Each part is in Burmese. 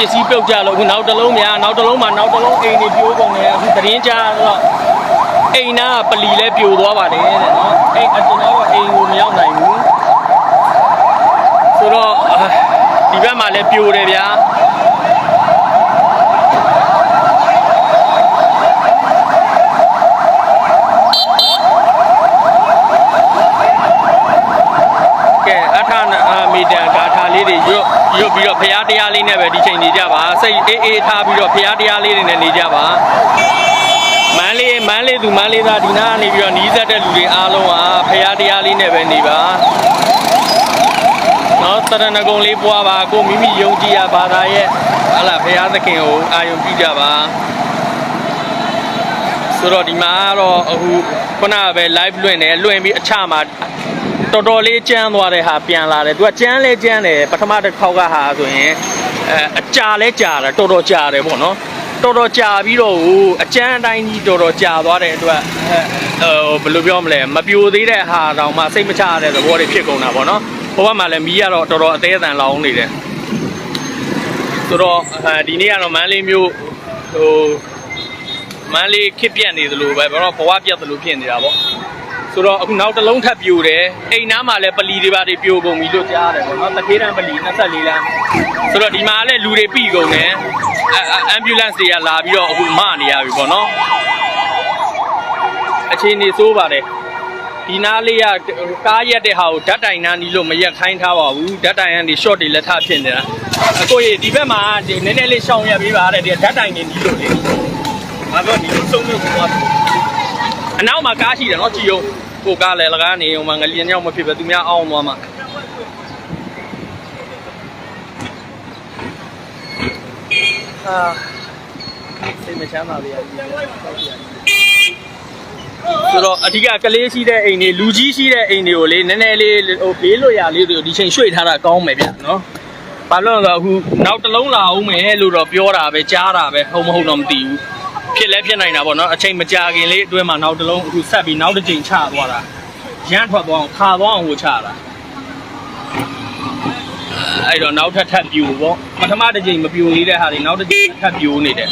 ပစ္စည်းပြုတ်ကြလို့အခုနောက်တစ်လုံးများနောက်တစ်လုံးမှာနောက်တစ်လုံးအိမ်တွေပြိုးကုန်တယ်အခုသတင်းကြားတော့အိမ်နာကပလီလဲပြိုသွားပါတယ်တဲ့နော်အိမ်အကျွန်တော်တော့အိမ်ကိုမရောက်နိုင်ဘူးဆိုတော့အာဒီဘက်မှာလဲပြိုတယ်ဗျာကဲ အထာနာမီတန်ဂါထာလေးတွေရွတ်ရွတ်ပြီးတော့ဖရားတရားလေးနဲ့ပဲဒီချိန်နေကြပါစိတ်အေးအေးထားပြီးတော့ဖရားတရားလေးတွေနဲ့နေကြပါမန်းလေးမန်းလေးသူမန်းလေးသားဒီနာကနေပြီးတော့နီးစပ်တဲ့လူတွေအားလုံးဟာဖရားတရားလေးနဲ့ပဲနေပါနော်တရဏဂုံလေးပွားပါကိုမိမိယုံကြည်ရဘာသာရဲ့ဟာလာဖရားသခင်ကိုအာယုံပြုကြပါဆိုတော့ဒီမှာကတော့အခုခုနကပဲ live လွှင့်တယ်လွှင့်ပြီးအချမှာ တော်တော်လေးကြမ်းသွားတဲ့ဟာပြန်လာတယ်သူကကြမ်းလဲကြမ်းတယ်ပထမတစ်ခေါက်ကဟာဆိုရင်အဲအကြာလဲကြာတယ်တော်တော်ကြာတယ်ပေါ့နော်တော်တော်ကြာပြီးတော့ဟိုအကျန်းအတိုင်းကြီးတော်တော်ကြာသွားတဲ့အတွက်အဲဟိုဘယ်လိုပြောမလဲမပြိုသေးတဲ့ဟာတောင်မှစိတ်မချရတဲ့သဘောတွေဖြစ်ကုန်တာပေါ့နော်ဟိုဘက်မှာလည်းမီးကတော့တော်တော်အသေးအတန်လောင်းနေတယ်ဆိုတော့အဲဒီနေ့ကတော့မန်းလေးမျိုးဟိုမန်းလေးခစ်ပြက်နေသလိုပဲဘာလို့ဘဝပြတ်သလိုဖြစ်နေတာပေါ့ ဆိုတော့အခုနောက်တစ်လုံးထပ်ပြိုတယ်အိမ်နားမှာလည်းပလီတွေပါတွေပြိုကုန်ပြီလို့ကြားရတယ်ပေါ့နော်တခေးတန်းပလီ24လမ်းဆိုတော့ဒီမှာလည်းလူတွေပြီကုန်တယ်အမ်ဘူလန့်တွေကလာပြီးတော့အခုမနေရပြီပေါ့နော်အခြေအနေဆိုးပါတယ်ဒီနားလေးကကားရက်တဲ့ဟာကိုဓာတ်တိုင်နားနီးလို့မရက်ခိုင်းထားပါဘူးဓာတ်တိုင်ကနေ short တွေလက်ထဖြစ်နေတာအကိုကြီးဒီဘက်မှာဒီနည်းနည်းလေးရှောင်ရပေးပါတဲ့ဒီဓာတ်တိုင်နေနီးလို့လေငါတို့ဒီလိုဆုံးလို့သွားတယ် အနောက်မှာကားရှိတယ်နော်ကြည်အောင်ကိုကားလည်းလကားနေအောင်မငလျင်ရောက်မဖြစ်ပဲသူများအောင်သွားမှာအာစိတ်မချမ်းသာပါဘူးဆိုတော့အဓိကကလေးရှိတဲ့အိမ်တွေလူကြီးရှိတဲ့အိမ်တွေကိုလေနည်းနည်းလေးဟိုဘေးလွတ်ရာလေးတွေကိုဒီချိန်ရွှေ့ထားတာကောင်းမယ်ဗျနော်ဘာလို့လဲဆိုတော့အခုနောက်တစ်လုံးလာအောင်မယ်လို့တော့ပြောတာပဲကြားတာပဲဟုတ်မဟုတ်တော့မသိဘူး ဖြစ်လဲဖြစ်နိုင်တာပေါ့နော်အချိန်မကြာခင်လေးအတွင်းမှာနောက်တစ်လုံးအခုဆက်ပြီးနောက်တစ်ချိန်ချသွားတာရမ်းထွက်သွားအောင်ခါသွားအောင်ကိုချတာအဲ့တော့နောက်ထပ်ထပ်ပြူပေါ့ပထမတစ်ချိန်မပြူသေးတဲ့ဟာတွေနောက်တစ်ချိန်ထပ်ပြူနေတယ်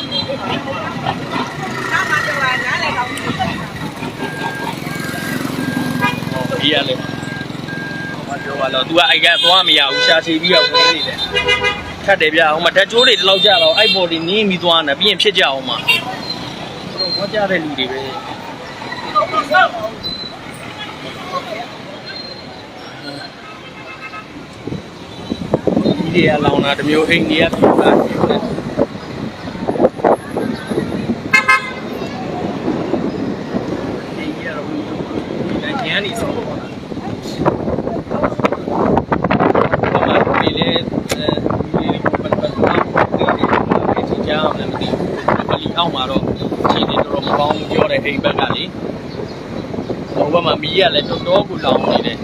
ဒီရလေမပြောပါတော့ तू ကအိုက်ကသွားမရဘူးရှာချီပြီးတော့ဝင်နေတယ်ထပ်တယ်ဗျဟိုမှာဓာတ်ကြိုးတွေတလောက်ကြတော့အဲ့ပေါ်ဒီနင်းပြီးသွားနေပြီးရင်ဖြစ်ကြအောင်မှာ တော့ဝါကြတဲ့လူတွေပဲဒီတွေအလောင်းတာတစ်မျိုးအိမ်ကြီးကပြတာအိမ်ကြီးကတော့ဒီညနေစောပေါ့လားဘာမှဒီလေအဲဒီပတ်ပတ်ပတ်ဒီဒီကြောင်လည်းမသိဘူးပလီအောင်မှာတော့ခြေတွေတော်တော် မကောင်းဘူးပြောတဲ့အိမ်ဘက်ကလေဟိုဘက်မှာမီးရလည်းတော်တော်ကိုလောင်နေတယ်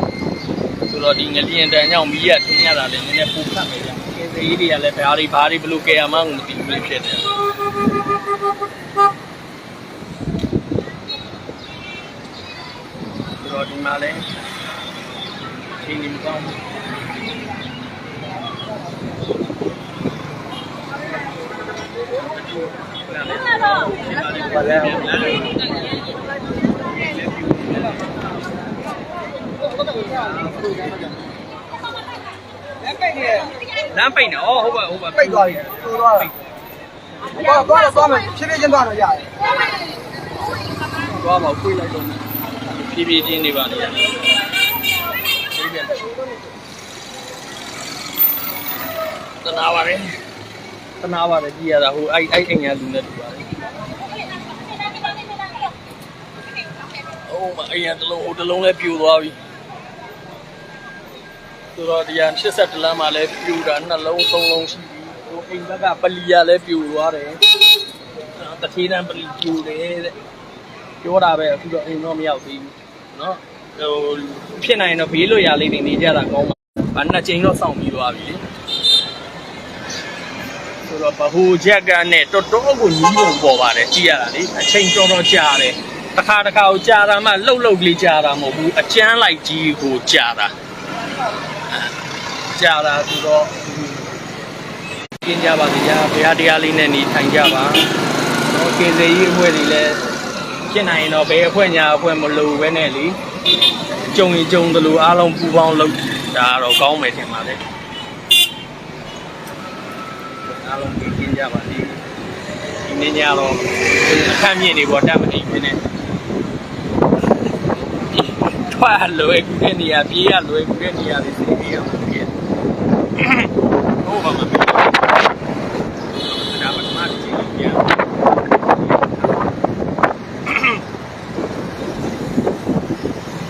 ဆိုတော့ဒီငလျင်တန်ကြောင့်မီးရထင်းရတာလည်းနည်းနည်းပူခတ်နေကြကဲသေးတွေကလည်းဘာတွေဘာတွေဘလို့ကဲရမှန်းမသိဘူးလေဖြစ်တယ်ဆိုတော့ဒီမှာလည်းချိန်နေမကောင်းဘူးဘာလဲ လမ်းပိတ်နေဩဟုတ်ပါဟုတ်ပါပိတ်သွားပြီတိုးသွားတာသွားသွားတော့သွားမယ်ဖြည်းဖြည်းချင်းသွားတော့ရတယ်သွားပါခွေးလိုက်တော့ဖြည်းဖြည်းချင်းနေပါလေတနာပါလေ တနာပါလေကြည်ရတာဟိုအဲ့အဲ့အိမ်ကလူနဲ့တူပါလေအိုးမအိမ်ကတလုံးဟိုတလုံးလည်းပြိုသွားပြီဆိုတော့ဒီဟာ80လမ်းမှာလည်းပြိုတာနှလုံးသုံးလုံးရှိပြီဟိုအိမ်ဘက်ကပလီယာလည်းပြိုသွားတယ်တထေးတန်းပလီပြိုတယ်တဲ့ ပြောတာပဲအခုတော့အိမ်တော့မရောက်သေးဘူးเนาะဟိုဖြစ်နိုင်တော့ဘေးလွတ်ရာလေးနေနေကြတာကောင်းပါဘာနှစ်ချိန်တော့စောင့်ပြီးသွားပြီလေ ဆိုတော့ဘဟိုချက်ကနဲ့တော်တော်ကိုညီးပုံပေါ်ပါတယ်ကြည့်ရတာလေအချိန်တော်တော်ကြာတယ်တစ်ခါတစ်ခါကိုကြာတာမှလှုပ်လှုပ်လေးကြာတာမဟုတ်ဘူးအကျန်းလိုက်ကြီးကိုကြာတာကြာတာဆိုတော့ကျင်းကြပါစေကြာဘုရားတရားလေးနဲ့နေထိုင်ကြပါဟောကေစေကြီးအဖွဲ့တွေလည်းဖြစ်နိုင်ရင်တော့ဘယ်အဖွဲ့ညာအဖွဲ့မလို့ပဲနဲ့လေကြုံရင်ကြုံသလိုအားလုံးပူပေါင်းလုပ်ဒါကတော့ကောင်းမယ်ထင်ပါလေ အားလုံးကျင်းကြပါစေဒီနေ့ညတော့အခမ်းမြင့်နေပေါ်တက်မနေဖြစ်နေထွက်လွယ်ကူတဲ့နေရာပြေးရလွယ်ကူတဲ့နေရာတွေစီးပြီးအောင်ပြေးဟုတ်ပါမှာဒါမှမဟုတ်ကြည့်ရ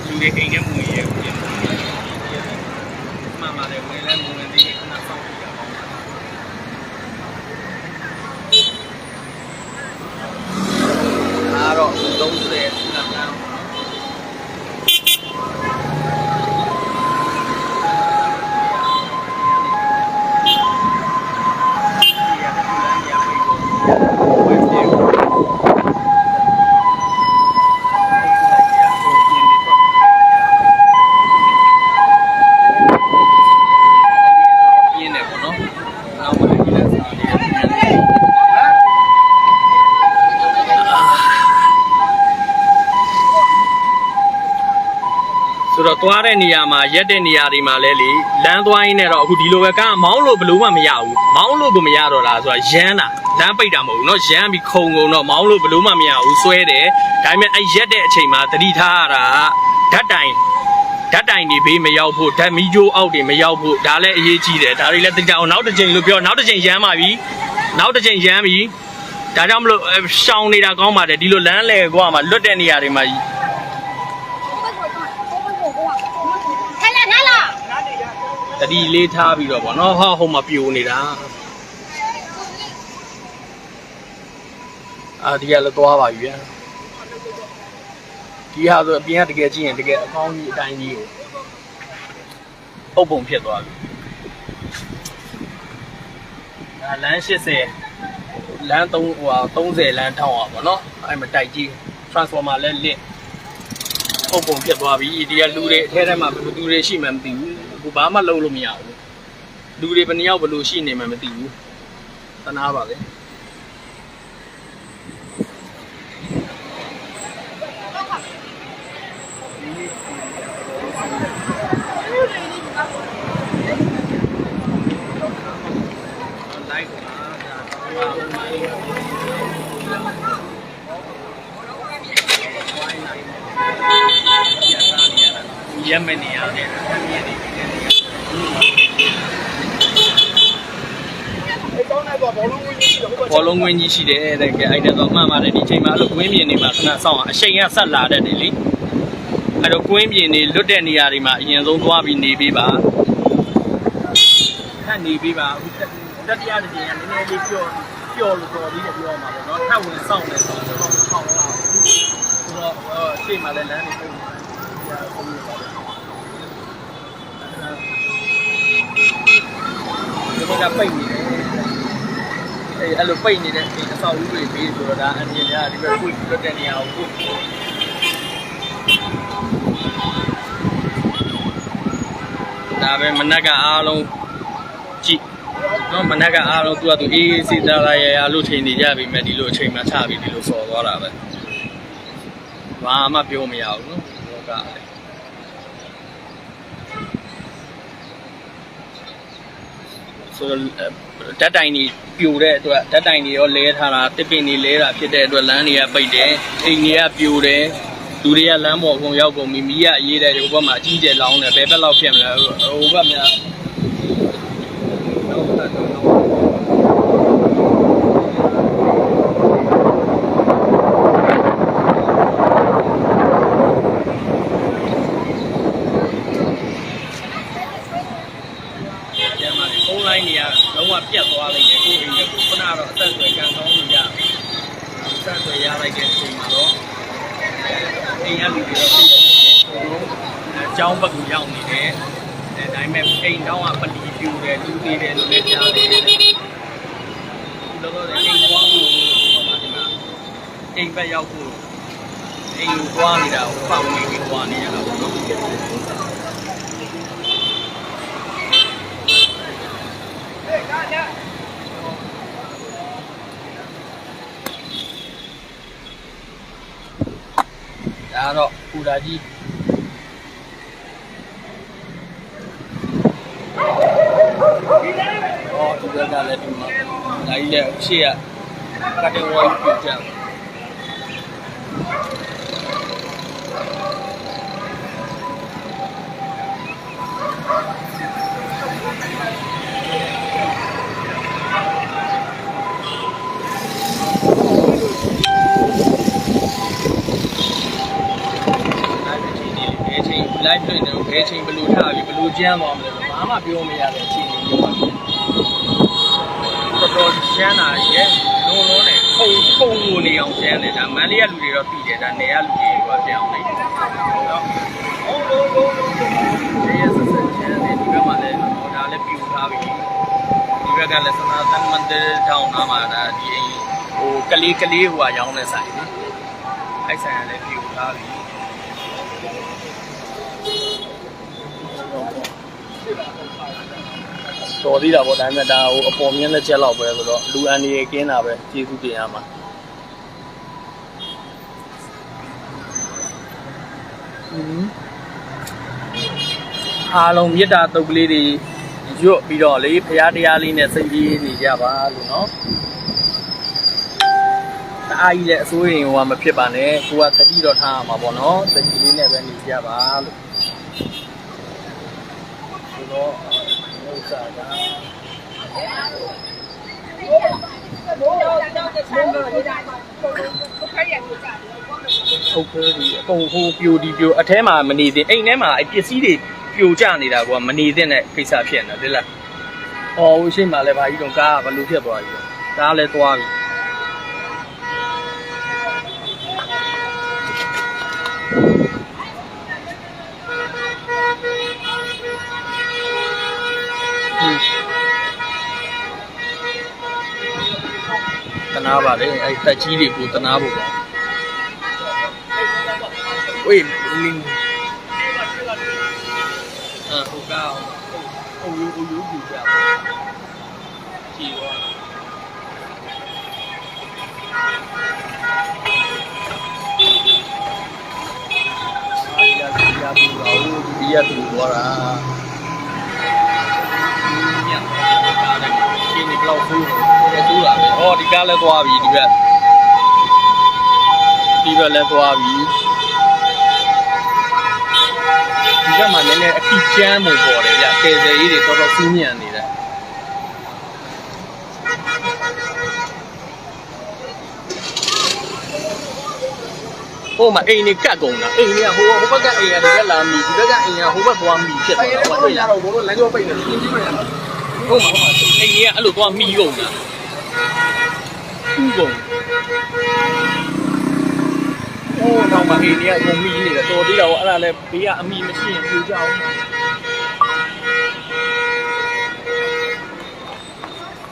လူတွေအိမ်ထဲမဝင်ရဘူးပြန်မှန်ပါတယ်ဝင်လဲမဝင်သေးခဏစောင့်ကြည့်ရအောင်အားတော့30လမ်းလမ်းပြင်းတယ်ပေါ့နော်။နောက်မှလည်းဒီလက်စားလေးပြန်တယ်ဆို တော့သွားတဲ့နေရာမှာရက်တဲ့နေရာတွေမှာလဲလေလမ်းသွားရင်းနဲ့တော့အခုဒီလိုပဲကားမောင်းလို့ဘလို့မှမရဘူးမောင်းလို့ကိုမရတော့တာဆိုတာရမ်းတာလမ်းပိတ်တာမဟုတ်ဘူးเนาะရမ်းပြီးခုံကုန်တော့မောင်းလို့ဘလို့မှမရဘူးဆွဲတယ်ဒါပေမဲ့အဲရက်တဲ့အချိန်မှာတတိထားရတာဓာတ်တိုင်ဓာတ်တိုင်တွေဘေးမရောက်ဖို့ဓာတ်မီးကြိုးအောက်တွေမရောက်ဖို့ဒါလည်းအရေးကြီးတယ်ဒါတွေလည်းသိကြအောင်နောက်တစ်ချိန်လို့ပြောနောက်တစ်ချိန်ရမ်းပါပြီနောက်တစ်ချိန်ရမ်းပြီဒါကြောင့်မလို့အဲရှောင်းနေတာကောင်းပါတယ်ဒီလိုလမ်းလေကွာမှာလွတ်တဲ့နေရာတွေမှာ တတိလေးထားပြီးတော့ဗောနော်ဟောဟိုမှာပြိုနေတာအာဒီကလည်းသွားပါပြီဗျာဒီဟာဆိုအပြင်ကတကယ်ကြည့်ရင်တကယ်အကောင်းကြီးအတိုင်းကြီးကိုအုပ်ပုံဖြစ်သွားပြီဒါလမ်း80လမ်း3ဟိုဟာ30လမ်းထောင်းအောင်ဗောနော်အဲ့မှာတိုက်ကြီး transformer လည်းလစ်အုပ်ပုံဖြစ်သွားပြီဒီကလူတွေအထဲထဲမှာဘယ်သူတွေရှိမှန်းမသိဘူး အခုဘာမှလုပ်လို့မရဘူးလူတွေဘယ်နှယောက်ဘယ်လိုရှိနေမှန်းမသိဘူးသနာပါလေလိုက်ပါရမနေရတယ်မြင်နေတယ် ကောင်းတဲ့တော့ ဘောလုံးဝင်ကြီးတော့ဘောလုံးဝင်းကြီးရှိတယ်တဲ့ကဲအဲ့ဒါတော့မှန်ပါတယ်ဒီချိန်မှာအဲ့လိုကွင်းပြင်နေမှာခဏစောင့်အောင်အရှိန်ကဆက်လာတဲ့တယ်လေအဲ့တော့ကွင်းပြင်နေလွတ်တဲ့နေရာတွေမှာအရင်ဆုံးသွားပြီးနေပေးပါထပ်နေပေးပါအခုတတိယတစ်ချိန်ကနည်းနည်းလေးပြော့ပြော့လို့တော်ပြီးတော့ပြောမှာပေါ့နော်ထပ်ဝင်စောင့်နေတော့ကျွန်တော်ထောင်လာဆိုတော့အချိန်မှာလည်းလမ်းနေပုံမှာပုံနေပါတယ်ဒီကပိတ်နေတယ် အဲအဲ့လိုပိတ်နေတဲ့ဒီအဆောက်အဦတွေပြီးဆိုတော့ဒါအမြင်များဒီဘက်ပွင့်လွတ်တဲ့နေရာကိုပွင့်ဒါပဲမနက်ကအားလုံးကြည့်တော့မနက်ကအားလုံးသူကသူအေးအေးစီသားသားရရလို့ချိန်နေကြပြီမဲ့ဒီလိုအချိန်မှချပြီးဒီလိုဆော်သွားတာပဲဘာမှပြောမရဘူးနော်ဘောကလည်း ဆိုတော့ဓာတ်တိုင်ကြီးပြိုတဲ့အတွက်ဓာတ်တိုင်ကြီးရောလဲထားတာတစ်ပင်ကြီးလဲတာဖြစ်တဲ့အတွက်လမ်းတွေကပိတ်တယ်အိမ်တွေကပြိုတယ်လူတွေကလမ်းပေါ်ကုန်ရောက်ကုန်ပြီမီးကအရေးတဲ့ဟိုဘက်မှာအကြီးကျယ်လောင်းတယ်ဘယ်ဘက်လောက်ဖြစ်မလဲဟိုဘက်များ တော့အိမ်သွားဖို့ဒီမှာဒီမှာအိမ်ဘက်ရောက်ဖို့အိမ်ကိုသွားနေတာကိုပတ်ဝန်းကျင်သွားနေရတာပေါ့နော်ဒါတော့ပူတာကြီးဒီလည်းတော့ဒီကလည်း ဒီမှာဒါကြီးလည်းရှေ့ကကတင်ဝိုင်းပြကြတယ် live အချိန်လေးဘယ်ချိန် live တွေ့နေတော့ဘယ်ချိန်ဘယ်လိုထားပြီးဘယ်လိုကျန်းသွားမလဲဘာမှပြောမရတဲ့အချိန်လေးပြောပါမယ် တော်တော်ကျန်းတာရဲ့လုံးလုံးနဲ့ခုံခုံကိုနေအောင်ကျန်းတယ်ဒါမန်လေးကလူတွေတော့သိတယ်ဒါနေရလူတွေကပြောင်းနေတယ်နော်ဟုတ်လို့လို့လို့ရဲ့ဆက်ဆက်ကျန်းတယ်ဒီဘက်မှာလည်းတော့ဒါလည်းပြူထားပြီဒီဘက်ကလည်းစနာတန်မန်တဲ့တောင်းနာမှာဒါဒီအိမ်ဟိုကလေးကလေးဟိုကရောင်းနေဆိုင်လေအဲ့ဆိုင်ကလည်းပြူထားပြီ တော်သေးတာပေါ့ဒါပေမဲ့ဒါဟိုအပေါ်မြင့်လက်ချက်လောက်ပဲဆိုတော့လူအန်ဒီရဲ့ကင်းတာပဲကျေးဇူးတင်ရမှာအားလုံးမေတ္တာတုတ်ကလေးတွေရွတ်ပြီးတော့လေဖရားတရားလေးနဲ့စိတ်ကြီးနေကြပါလို့နော်အားကြီးလည်းအစိုးရင်ဟိုကမဖြစ်ပါနဲ့ကိုကသတိတော့ထားရမှာပေါ့နော်သတိလေးနဲ့ပဲနေကြပါလို့ဆိုတော့ဥ စ္စာကဟုတ်ကဲ့ဒီအကုန်ဟိုပြိုဒီပြိုအထဲမှာမနေသင့်အိမ်ထဲမှာအပစ္စည်းတွေပြိုကျနေတာကွာမနေသင့်တဲ့ကိစ္စဖြစ်နေတာဒီလား။အော်ဟိုရှိမှလည်းဘာကြီးတော့ကားကဘလို့ဖြစ်သွားပြီ။ကားလည်းသွားပြီ။ နာပါလေအဲ့တက်ကြီးတွေကိုတနာဖို့ပါဝေးလင်းအာဟိုကောင်းဟိုယူဟိုယူယူကြပါကြည့်ပါအာရရရတူပါဦးဒီရတူသွားတာ ညကားလည်းရှင်းနေဘလောက်ဆိုးတယ်ဆိုးတာပဲဟောဒီကားလည်းသွားပြီဒီဘက်ဒီဘက်လည်းသွားပြီဒီဘက်မှာနည်းနည်းအခိကျမ်းမှုပေါ်တယ်ဗျကယ်ဆယ်ရေးတွေတော်တော်စူးညံနေတယ်ဟိုမှာအိမ်နေကတ်ကုန်တာအိမ်နေကဟိုဟိုဘက်ကအိမ်ကဒီဘက်လာမီဒီဘက်ကအိမ်ကဟိုဘက်သွားမီဖြစ်သွားအဲ့တာဒါဟုတ်တော့ရလားတော့ဘိုးတို့လမ်းကြောပိတ်နေတယ်ရှင်းကြည့်မရဘူး ဟုတ်မှာဟုတ်မှာအိမ်ကြီးကအဲ့လိုသွားမီးကုန်တာဥကုန်အိုးတော့မအိမ်ကြီးကကုန်မီးနေတယ်တော်သေးတာပေါ့အဲ့ဒါလည်းဘေးကအမီမရှိရင်ပြူကြအောင်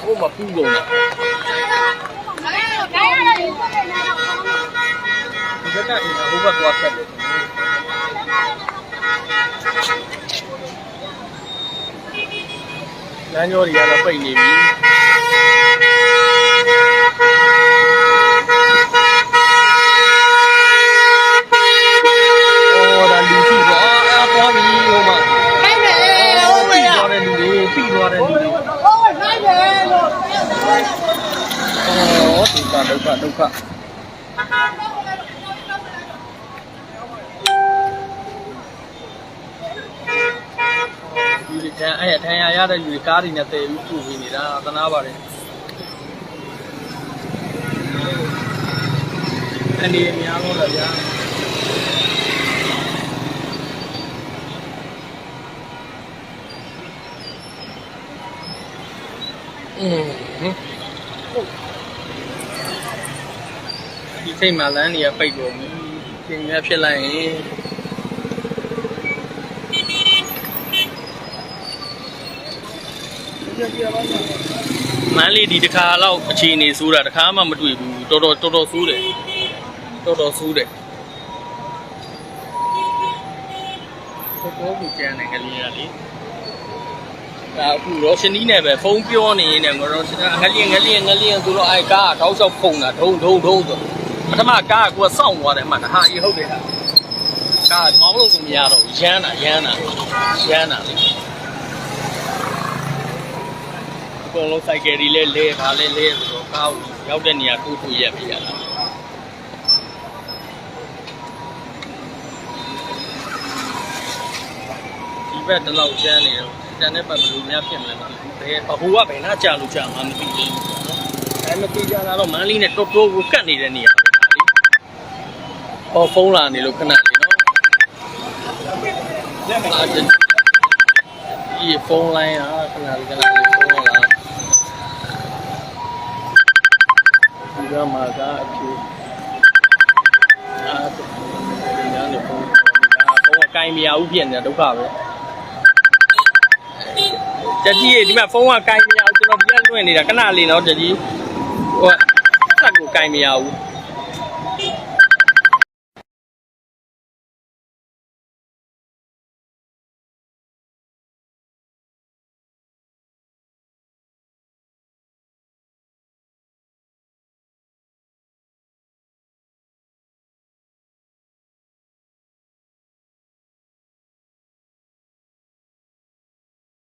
ဟိုမှာပူကုန်တာဒီဘက်ကအိမ်ကဟိုဘက်သွားဆက်တယ် လမ်းကြောတွေကတော့ပိတ်နေပြီအော်ဒါလူရှိပေါ့အာသွားပြီဟိုမှာပြီးသွားတဲ့လူတွေပြီးသွားတဲ့လူတွေအော်ဒုက္ခဒုက္ခဒုက္ခ လူတွေတန်းအဲ့ထန်ရရတဲ့လူတွေကားတွေနဲ့တည်ပြီးပူပြီးနေတာသနာပါတယ်အနေအများတော့လားဗျာอืมဒီစိတ်မှလမ်းနေရပိတ်ကုန်ပြီပြင်ရဖြစ်လိုက်ရင် မန်းလေးဒီတစ်ခါတော့အခြေအနေဆိုးတာတစ်ခါမှမတွေ့ဘူးတော်တော်တော်တော်ဆိုးတယ်တော်တော်ဆိုးတယ်တော်တော်ကိုကြမ်းတယ်ကလေးကလေဒါအခုရောရှင်နီးနဲ့ပဲဖုန်းပြောနေရင်လည်းငရောရှင်ငလျင်ငလျင်ငလျင်ဆိုတော့အဲကားကထောက်လျှောက်ဖုန်တာဒုံဒုံဒုံဆိုပထမကားကကိုယ်စောင့်သွားတယ်အမှတဟာကြီးဟုတ်တယ်ဟာကားမောင်းလို့ကိုမရတော့ဘူးရမ်းတာရမ်းတာရမ်းတာလေ ကုန်လုံးစိုက်ကယ်တွေလဲလဲပါလဲလဲဆိုတော့ကားကိုရောက်တဲ့နေရာတူတူရက်ပြရတာဒီဘက်တလောက်ကျန်းနေတော့တန်တဲ့ပတ်ဘလူများဖြစ်မလဲမသိဘူးဘယ်အဟိုကဘယ်နာကြာလို့ကြာမှမသိဘူးအဲမသိကြတာတော့မန်းလေးနဲ့တော်တော်ကိုကတ်နေတဲ့နေရာပဲဒါလေဟောဖုန်းလာနေလို့ခဏလေးနော်အာဒီဒီဖုန်းလိုင်းอ่ะခဏလေးခဏလေးဖုန်းလာ ဒီကမှာကအဖြူအာဒီညာနေဖုန်းဒါဖုန်းကကင်မရဘူးဖြစ်နေတာဒုက္ခပဲတတိယဒီမှာဖုန်းကကင်မရဘူးကျွန်တော်ဒီကလွှင့်နေတာခဏလေးနော်တတိဟိုဆက်ကိုကင်မရဘူး